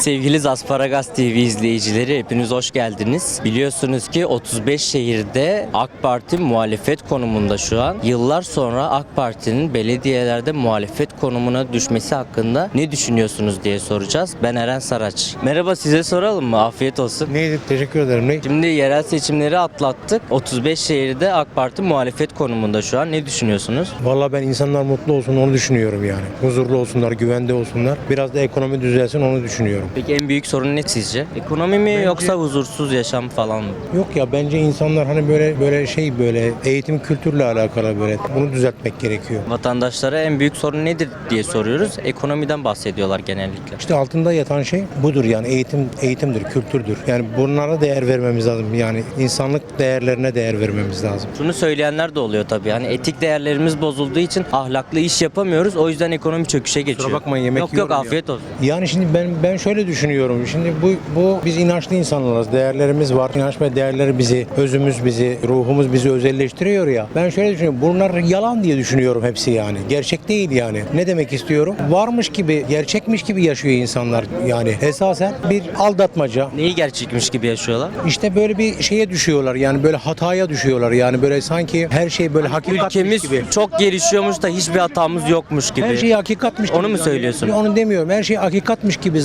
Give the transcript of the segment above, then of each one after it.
Sevgili Zasparagas TV izleyicileri hepiniz hoş geldiniz. Biliyorsunuz ki 35 şehirde AK Parti muhalefet konumunda şu an. Yıllar sonra AK Parti'nin belediyelerde muhalefet konumuna düşmesi hakkında ne düşünüyorsunuz diye soracağız. Ben Eren Saraç. Merhaba size soralım mı? Afiyet olsun. Neydi? Teşekkür ederim. Ne? Şimdi yerel seçimleri atlattık. 35 şehirde AK Parti muhalefet konumunda şu an. Ne düşünüyorsunuz? Vallahi ben insanlar mutlu olsun onu düşünüyorum yani. Huzurlu olsunlar, güvende olsunlar. Biraz da ekonomi düzelsin onu düşünüyorum. Peki en büyük sorun ne sizce? Ekonomi mi yoksa huzursuz yaşam falan mı? Yok ya bence insanlar hani böyle böyle şey böyle eğitim kültürle alakalı böyle bunu düzeltmek gerekiyor. Vatandaşlara en büyük sorun nedir diye soruyoruz. Ekonomiden bahsediyorlar genellikle. İşte altında yatan şey budur yani eğitim eğitimdir, kültürdür. Yani bunlara değer vermemiz lazım. Yani insanlık değerlerine değer vermemiz lazım. Şunu söyleyenler de oluyor tabii. Hani etik değerlerimiz bozulduğu için ahlaklı iş yapamıyoruz. O yüzden ekonomi çöküşe geçiyor. bakmayın, yemek Yok yok yiyorum ya. afiyet olsun. Yani şimdi ben ben şöyle düşünüyorum. Şimdi bu bu biz inançlı insanlarız. Değerlerimiz var. İnanç ve değerleri bizi, özümüz bizi, ruhumuz bizi özelleştiriyor ya. Ben şöyle düşünüyorum. Bunlar yalan diye düşünüyorum hepsi yani. Gerçek değil yani. Ne demek istiyorum? Varmış gibi, gerçekmiş gibi yaşıyor insanlar yani. Esasen bir aldatmaca. Neyi gerçekmiş gibi yaşıyorlar? İşte böyle bir şeye düşüyorlar. Yani böyle hataya düşüyorlar. Yani böyle sanki her şey böyle hakikatmiş Ülkemiz gibi. çok gelişiyormuş da hiçbir hatamız yokmuş gibi. Her şey hakikatmiş Onu gibi mu zanne- söylüyorsun? Onu demiyorum. Her şey hakikatmiş gibi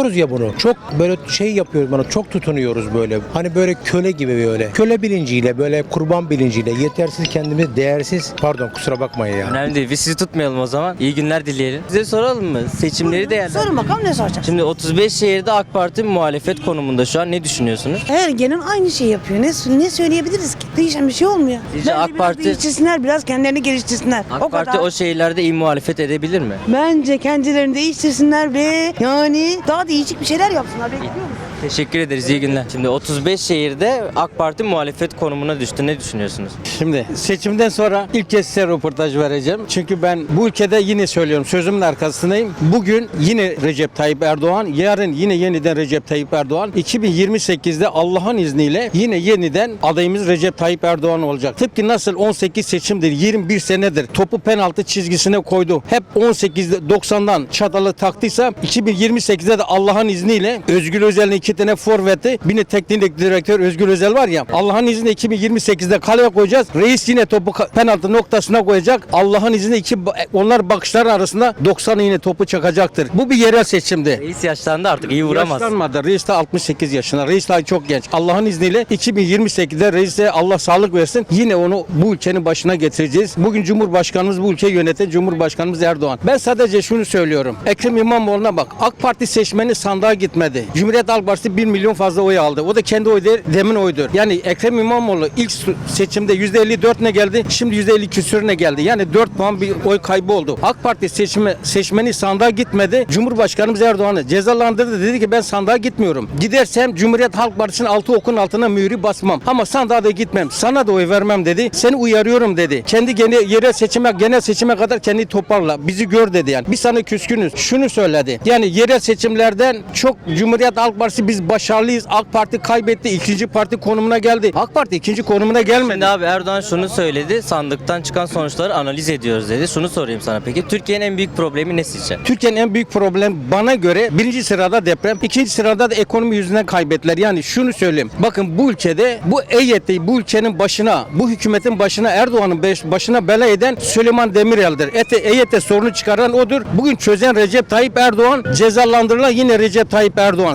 zannediyoruz ya bunu. Çok böyle şey yapıyoruz bana. Çok tutunuyoruz böyle. Hani böyle köle gibi böyle. Köle bilinciyle böyle kurban bilinciyle yetersiz kendimiz değersiz. Pardon kusura bakmayın ya. Önemli değil. Biz sizi tutmayalım o zaman. İyi günler dileyelim. Size soralım mı? Seçimleri değerlendirin. Sorun bakalım ne soracağız? Şimdi 35 şehirde AK Parti muhalefet konumunda şu an ne düşünüyorsunuz? Her gelen aynı şeyi yapıyor. Ne, ne söyleyebiliriz ki? Değişen bir şey olmuyor. Sizce Bence AK Parti- değiştirsinler, biraz kendilerini geliştirsinler. AK o Parti kadar. o şehirlerde iyi muhalefet edebilir mi? Bence kendilerini değiştirsinler ve yani daha değişik bir şeyler yapsınlar. Bekliyoruz. Teşekkür ederiz. İyi günler. Şimdi 35 şehirde AK Parti muhalefet konumuna düştü. Ne düşünüyorsunuz? Şimdi seçimden sonra ilk kez size röportaj vereceğim. Çünkü ben bu ülkede yine söylüyorum sözümün arkasındayım. Bugün yine Recep Tayyip Erdoğan, yarın yine yeniden Recep Tayyip Erdoğan. 2028'de Allah'ın izniyle yine yeniden adayımız Recep Tayyip Erdoğan olacak. Tıpkı nasıl 18 seçimdir, 21 senedir topu penaltı çizgisine koydu. Hep 18'de 90'dan çatalı taktıysa 2028'de de Allah'ın izniyle Özgür Özel'in iki tane forveti, bir teknik direktör Özgür Özel var ya. Allah'ın izniyle 2028'de kaleye koyacağız. Reis yine topu penaltı noktasına koyacak. Allah'ın izniyle iki ba- onlar bakışlar arasında 90 yine topu çakacaktır. Bu bir yerel seçimdi. Reis yaşlandı artık iyi vuramaz. Yaşlanmadı. Reis de 68 yaşında. Reis daha çok genç. Allah'ın izniyle 2028'de reise Allah sağlık versin. Yine onu bu ülkenin başına getireceğiz. Bugün Cumhurbaşkanımız bu ülkeyi yöneten Cumhurbaşkanımız Erdoğan. Ben sadece şunu söylüyorum. Ekrem İmamoğlu'na bak. AK Parti seçmeni sandığa gitmedi. Cumhuriyet Halk Partisi 1 milyon fazla oy aldı. O da kendi oy değil, demin oydur. Yani Ekrem İmamoğlu ilk seçimde %54 ne geldi? Şimdi %50 küsürüne geldi. Yani 4 puan bir oy kaybı oldu. AK Parti seçme, seçmeni sandığa gitmedi. Cumhurbaşkanımız Erdoğan'ı cezalandırdı. Dedi ki ben sandığa gitmiyorum. Gidersem Cumhuriyet Halk Partisi'nin altı okun altına mühürü basmam. Ama sandığa da gitmem. Sana da oy vermem dedi. Seni uyarıyorum dedi. Kendi gene, yerel seçime, genel seçime kadar kendi toparla. Bizi gör dedi yani. Biz sana küskünüz. Şunu söyledi. Yani yerel seçimlerden çok Cumhuriyet Halk Partisi biz başarılıyız. AK Parti kaybetti. ikinci parti konumuna geldi. AK Parti ikinci konumuna gelmedi. Şimdi abi Erdoğan şunu söyledi. Sandıktan çıkan sonuçları analiz ediyoruz dedi. Şunu sorayım sana peki. Türkiye'nin en büyük problemi ne sizce? Türkiye'nin en büyük problem bana göre birinci sırada deprem, ikinci sırada da ekonomi yüzünden kaybettiler. Yani şunu söyleyeyim. Bakın bu ülkede bu EYT'yi bu ülkenin başına, bu hükümetin başına Erdoğan'ın başına bela eden Süleyman Demirel'dir. Ete, EYT sorunu çıkaran odur. Bugün çözen Recep Tayyip Erdoğan, cezalandırılan yine Recep Tayyip Erdoğan.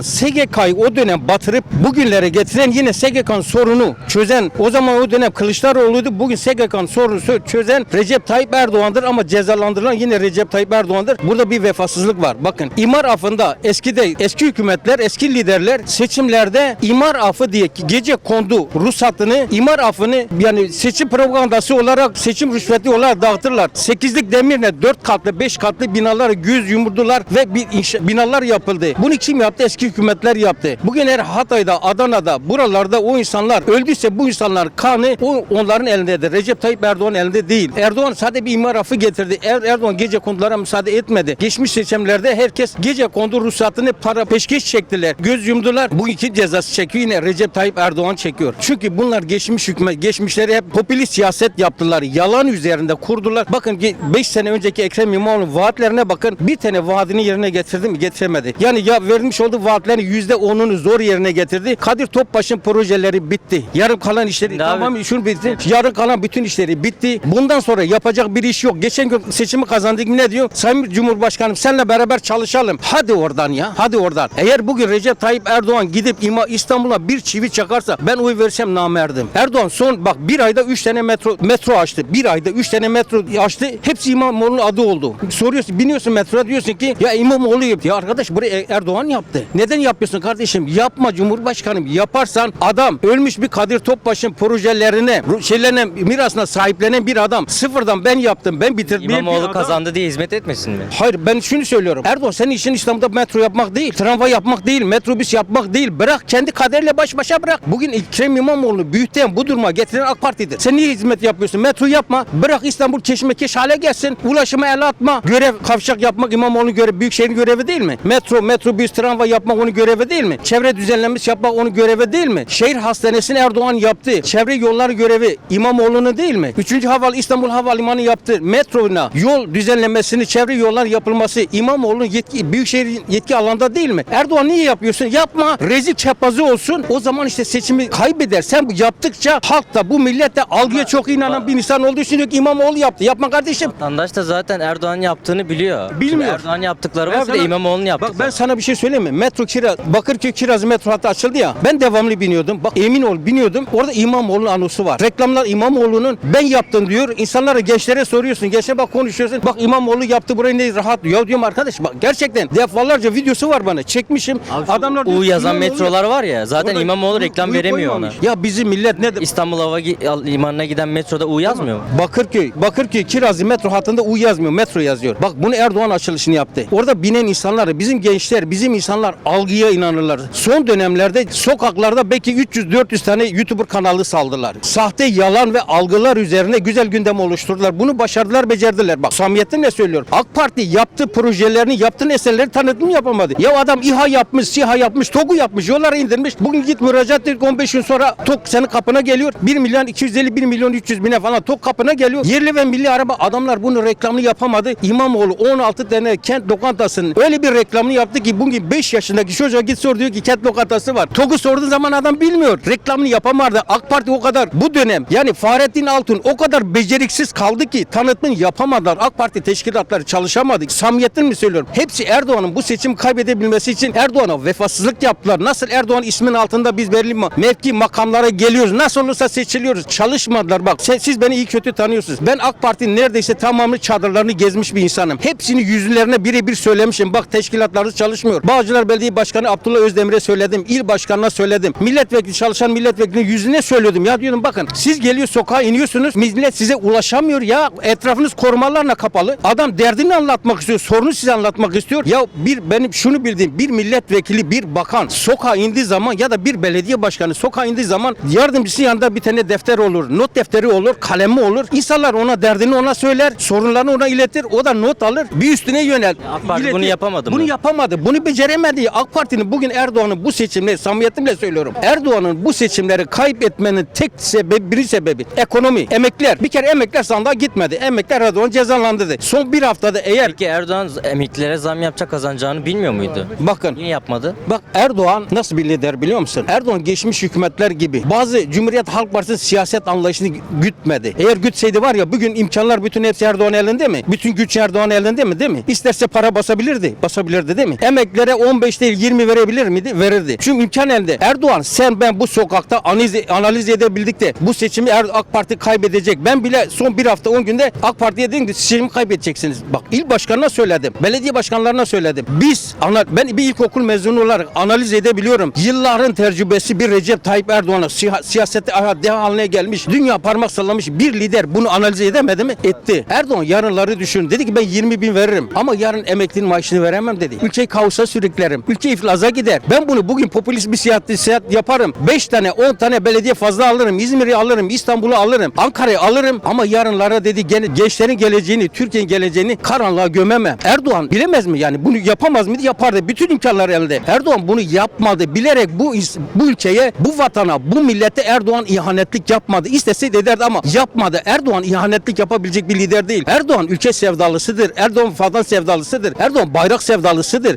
SGK'yı o dönem batırıp bugünlere getiren yine SGK'nın sorunu çözen, o zaman o dönem Kılıçdaroğlu'ydu. Bugün SGK'nın sorunu çözen Recep Tayyip Erdoğan'dır ama cezalandırılan yine Recep Tayyip Erdoğan'dır. Burada bir vefasızlık var. Bakın imar afında eskide eski hükümetler, eski liderler seçimlerde imar afı diye gece kondu ruhsatını, imar afını yani seçim propagandası olarak, seçim rüşveti olarak dağıtırlar. Sekizlik demirle dört katlı, beş katlı binaları göz yumurdular ve bir inşa- binalar yapıldı. Bunu kim yaptı? Eski hükümetler yaptı. Bugün eğer Hatay'da, Adana'da, buralarda o insanlar öldüyse bu insanlar kanı o onların elindedir. Recep Tayyip Erdoğan elinde değil. Erdoğan sadece bir imar affı getirdi. Er, Erdoğan gece kondulara müsaade etmedi. Geçmiş seçimlerde herkes gece kondu ruhsatını para peşkeş çektiler. Göz yumdular. Bu iki cezası çekiyor yine Recep Tayyip Erdoğan çekiyor. Çünkü bunlar geçmiş hükümet, geçmişleri hep popülist siyaset yaptılar. Yalan üzerinde kurdular. Bakın 5 sene önceki Ekrem İmamoğlu vaatlerine bakın. Bir tane vaadini yerine getirdi mi? Getiremedi. Ya Yani ya vermiş olduğu vaatlerin yüzde onunu zor yerine getirdi. Kadir Topbaş'ın projeleri bitti. Yarım kalan işleri tamam şunu bitti. Yarım kalan bütün işleri bitti. Bundan sonra yapacak bir iş yok. Geçen gün seçimi kazandık ne diyor? Sayın Cumhurbaşkanım seninle beraber çalışalım. Hadi oradan ya. Hadi oradan. Eğer bugün Recep Tayyip Erdoğan gidip İstanbul'a bir çivi çakarsa ben oy versem namerdim. Erdoğan son bak bir ayda üç tane metro metro açtı. Bir ayda üç tane metro açtı. Hepsi İmamoğlu'nun adı oldu. Soruyorsun biniyorsun metroya diyorsun ki ya İmamoğlu yaptı. Ya arkadaş burayı Erdoğan yaptı. Neden yapıyorsun kardeşim? Yapma Cumhurbaşkanım. Yaparsan adam ölmüş bir Kadir Topbaş'ın projelerine, şeylerine, mirasına sahiplenen bir adam. Sıfırdan ben yaptım, ben bitirdim. İmamoğlu adam- kazandı diye hizmet etmesin mi? Hayır ben şunu söylüyorum. Erdoğan senin işin İstanbul'da metro yapmak değil, tramvay yapmak değil, metrobüs yapmak değil. Bırak kendi kaderle baş başa bırak. Bugün Ekrem İmamoğlu'nu büyüten bu duruma getiren AK Parti'dir. Sen niye hizmet yapıyorsun? Metro yapma. Bırak İstanbul keşmekeş hale gelsin. Ulaşıma el atma. Görev kavşak yapmak İmamoğlu'nun görevi, Büyükşehir'in görevi değil mi? Metro, metrobüs, tramvay yapmak onun görevi değil mi? Çevre düzenlenmesi yapmak onun görevi değil mi? Şehir hastanesini Erdoğan yaptı. Çevre yolları görevi İmamoğlu'nun değil mi? Üçüncü haval İstanbul Havalimanı yaptı. Metrona yol düzenlemesini, çevre yollar yapılması İmamoğlu'nun yetki, Büyükşehir yetki alanda değil mi? Erdoğan niye yapıyorsun? Yapma. Rezil çapazı olsun. O zaman işte seçimi kaybeder. Sen yaptıkça halk da bu millet de algıya çok inanan bir insan olduğu için diyor ki İmamoğlu yaptı. Yapma kardeşim. Vatandaş da zaten Erdoğan yaptığını biliyor. Bilmiyor. Şimdi Erdoğan yaptıkları var bir de İmamoğlu'nun yaptıkları. Bak ben sana bir şey söyleyeyim mi? Metro Kiraz, Bakırköy Kiraz metro hattı açıldı ya. Ben devamlı biniyordum. Bak emin ol biniyordum. Orada İmamoğlu'nun anonsu var. Reklamlar İmamoğlu'nun ben yaptım diyor. İnsanlara gençlere soruyorsun. Gençlere bak konuşuyorsun. Bak İmamoğlu yaptı burayı ne rahat. Ya diyorum arkadaş bak gerçekten defalarca videosu var bana. Çekmişim. Abi Adamlar diyor U ki yazan İmamoğlu- metrolar var ya zaten Orada İmamoğlu U- reklam veremiyor ona. koymamış. Ya bizim millet ne İstanbul Hava Limanı'na giden metroda U yazmıyor mu? Bakırköy, Bakırköy Kirazlı metro hattında U yazmıyor, metro yazıyor. Bak bunu Erdoğan açılışını yaptı. Orada binen insanlar, bizim gençler, bizim insanlar algıya inanırlar. Son dönemlerde sokaklarda belki 300-400 tane YouTuber kanalı saldılar. Sahte, yalan ve algılar üzerine güzel gündem oluşturdular. Bunu başardılar, becerdiler. Bak samimiyetimle söylüyorum. AK Parti yaptığı projelerini, yaptığı eserleri tanıtım yapamadı. Ya adam İHA yapmış, SİHA yapmış, TOG'u yapmış, yollara indirmiş. Bugün git müracaat et 15 gün sonra TOG senin kapına geliyor. 1 milyon 250 1 milyon 300 bine falan TOG kapına geliyor. Yerli ve milli araba adamlar bunu reklamını yapamadı. İmamoğlu 16 tane kent lokantasının öyle bir reklamını yaptı ki bugün 5 yaşındaki çocuğa git sor diyor ki kent lokantası var. TOG'u sorduğun zaman adam bilmiyor. Reklamını yapamadı. AK Parti o kadar bu dönem yani Fahrettin Altun o kadar beceriksiz kaldı ki tanıtımını yapamadılar. AK Parti teşkilatları çalışamadı. Samimiyetten mi söylüyorum? Hepsi Erdoğan'ın bu seçimi kaybedebilmesi için Erdoğan'a vefasızlık yaptılar. Nasıl Erdoğan ismin altında biz belli mevki makamlara geliyoruz. Nasıl olursa seçiliyoruz. Çalışmadılar bak. Sen- siz beni iyi kötü tanıyorsunuz. Ben AK Parti'nin neredeyse tamamı çadırlarını gezmiş bir insanım. Hepsini yüzlerine birebir söylemişim. Bak teşkilatları çalışmıyor. Bağcılar Belediye Başkanı Abdullah Özdemir'e söyledim. İl başkanına söyledim. Milletvekili çalışan milletvekilinin yüzüne söyledim. Ya diyordum bakın siz geliyor sokağa iniyorsunuz. Millet size ulaşamıyor ya. Etrafınız korumalarla kapalı. Adam derdini anlatmak istiyor. Sorunu size anlatmak istiyor. Ya bir benim şunu bildiğim bir milletvekili bir bakan sokağa indiği zaman ya da bir belediye başkanı sokağa indiği zaman yardımcısı yanında bir tane defter olur. Not defteri olur. Kalemi olur. İnsanlar ona derdini ona söyler. Sorunlarını ona iletir. O da not alır. Bir üstüne yönel. AK Parti bunu yapamadı Bunu mı? yapamadı. Bunu beceremedi. AK Parti'nin bugün Erdoğan'ın bu seçimleri samimiyetimle söylüyorum. Erdoğan'ın bu seçimleri kaybetmenin tek sebebi, bir sebebi ekonomi. Emekler. Bir kere emekler sandığa gitmedi. Emekler Erdoğan cezalandırdı. Son bir haftada eğer Peki Erdoğan emeklilere zam yapacak kazanacağını bilmiyor muydu? bakın Niye yapmadı? Bak Erdoğan nasıl bir lider biliyor musun? Erdoğan geçmiş hükümetler gibi bazı Cumhuriyet Halk Partisi'nin siyaset anlayışını gütmedi. Eğer gütseydi var ya bugün imkanlar bütün hepsi Erdoğan elinde mi? Bütün güç Erdoğan elinde mi değil mi? İsterse para basabilirdi. Basabilirdi değil mi? Emeklere 15 değil 20 verebilir miydi? Verirdi. Çünkü imkan elde. Erdoğan sen ben bu sokakta analiz, analiz edebildik de bu seçimi Er- AK Parti kaybedecek. Ben bile son bir hafta 10 günde AK Parti'ye dedim ki seçimi kaybedeceksiniz. Bak il başkanına söyledim. Belediye başkanlarına söyledim. Biz ana, ben bir ilkokul mezunu olarak analiz edebiliyorum. Yılların tecrübesi bir Recep Tayyip Erdoğan'a siya- siyasette deha haline gelmiş. Dünya parmak sallamış bir lider bunu analiz edemedi mi? Etti. Erdoğan yarınları düşün. Dedi ki ben 20 bin veririm. Ama yarın emeklinin maaşını veremem dedi. Ülkeyi kaosa sürüklerim. Ülke iflaza gider. Ben bunu bugün popülist bir seyahat, seyahat yaparım. 5 tane 10 tane belediye fazla alırım. İzmir'i alırım. İstanbul'u alırım. Ankara'yı alırım. Ama yarınlara dedi gençlerin geleceğini, Türkiye'nin geleceğini karanlığa gömemem. Erdoğan bilemez mi yani bunu yapamaz mıydı? Yapardı. Bütün imkanlar elde. Erdoğan bunu yapmadı. Bilerek bu bu ülkeye, bu vatana, bu millete Erdoğan ihanetlik yapmadı. İsteseydi ederdi ama yapmadı. Erdoğan ihanetlik yapabilecek bir lider değil. Erdoğan ülke sevdalısıdır. Erdoğan vatan sevdalısıdır. Erdoğan bayrak sevdalısıdır.